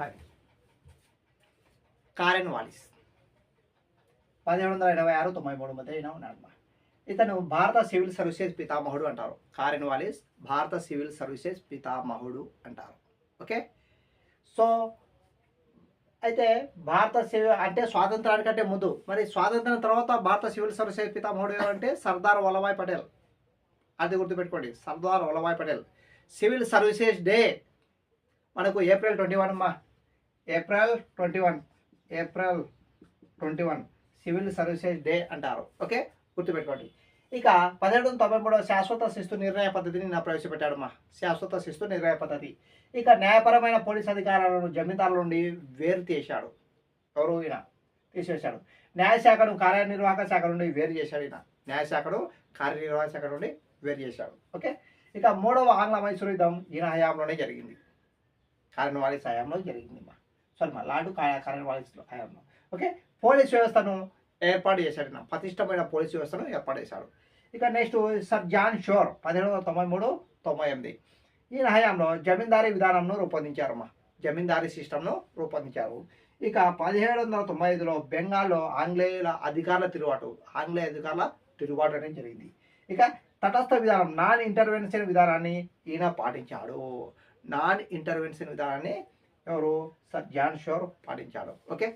Hi. కారెన్ Wallis. పదిహేడు వందల ఎనభై ఆరు తొంభై మూడు మధ్య ఈయన ఉన్నాడమ్మా ఇతను భారత సివిల్ సర్వీసెస్ పితామహుడు అంటారు. కారెన్ వాలిస్ భారత సివిల్ సర్వీసెస్ పితామహుడు అంటారు. ఓకే? సో అయితే భారత సివిల్ అంటే స్వాతంత్రానికంటే ముందు మరి స్వాతంత్రం తర్వాత భారత సివిల్ సర్వీసెస్ పితామహుడు ఎవరంటే సర్దార్ వల్లభాయ్ పటేల్. అది గుర్తుపెట్టుకోండి. Sardar Vallabhbhai Patel. Civil services day మనకు ఏప్రిల్ ట్వంటీ వన్ అమ్మా. April twenty one. April twenty one. Civil services day అంటారు. ఓకే? గుర్తుపెట్టుకోండి. ఇక పదిహేడు వందల తొంభై మూడవ శాశ్వత శిస్తు నిర్ణయ పద్ధతిని నా ప్రవేశపెట్టాడమ్మా శాశ్వత శిస్తు నిర్ణయ పద్ధతి. ఇక న్యాయపరమైన పోలీస్ అధికారాలను జమీందారుల నుండి వేరు చేశాడు ఎవరు ఈయన? తీసేశాడు. న్యాయశాఖను కార్యనిర్వాహక శాఖ నుండి వేరు చేశాడు ఈయన. న్యాయశాఖను కార్యనిర్వాహక శాఖ నుండి వేరు చేశాడు. ఓకే? ఇక మూడవ ఆంగ్ల మైసూరు యుద్ధం ఈయన హయాంలోనే జరిగింది. కార్యనిర్వాహి హయాంలో జరిగింది మా. సారీ మా లాంటి కార్యనిర్వాహి హయాంలో ఓకే పోలీస్ వ్యవస్థను ఏర్పాటు చేశాడు పతిష్టమైన పోలీస్ వ్యవస్థను ఏర్పాటు చేశాడు. ఇక నెక్స్ట్ సర్ జాన్ షోర్ పదిహేడు వందల తొంభై మూడు తొంభై ఎనిమిది. ఈయన హయాంలో జమీందారీ విధానంను రూపొందించారమ్మా జమీందారీ సిస్టమ్ను రూపొందించారు. ఇక పదిహేడు వందల తొంభై ఐదులో బెంగాల్లో ఆంగ్లేయుల అధికారుల తిరుగుబాటు ఆంగ్లేయ అధికారుల తిరుగుబాటు అనేది జరిగింది. ఇక తటస్థ విధానం నాన్ ఇంటర్వెన్షన్ విధానాన్ని ఈయన పాటించాడు. నాన్ ఇంటర్వెన్షన్ విధానాన్ని ఎవరు సర్ జాన్ షోర్ పాటించాడు ఓకే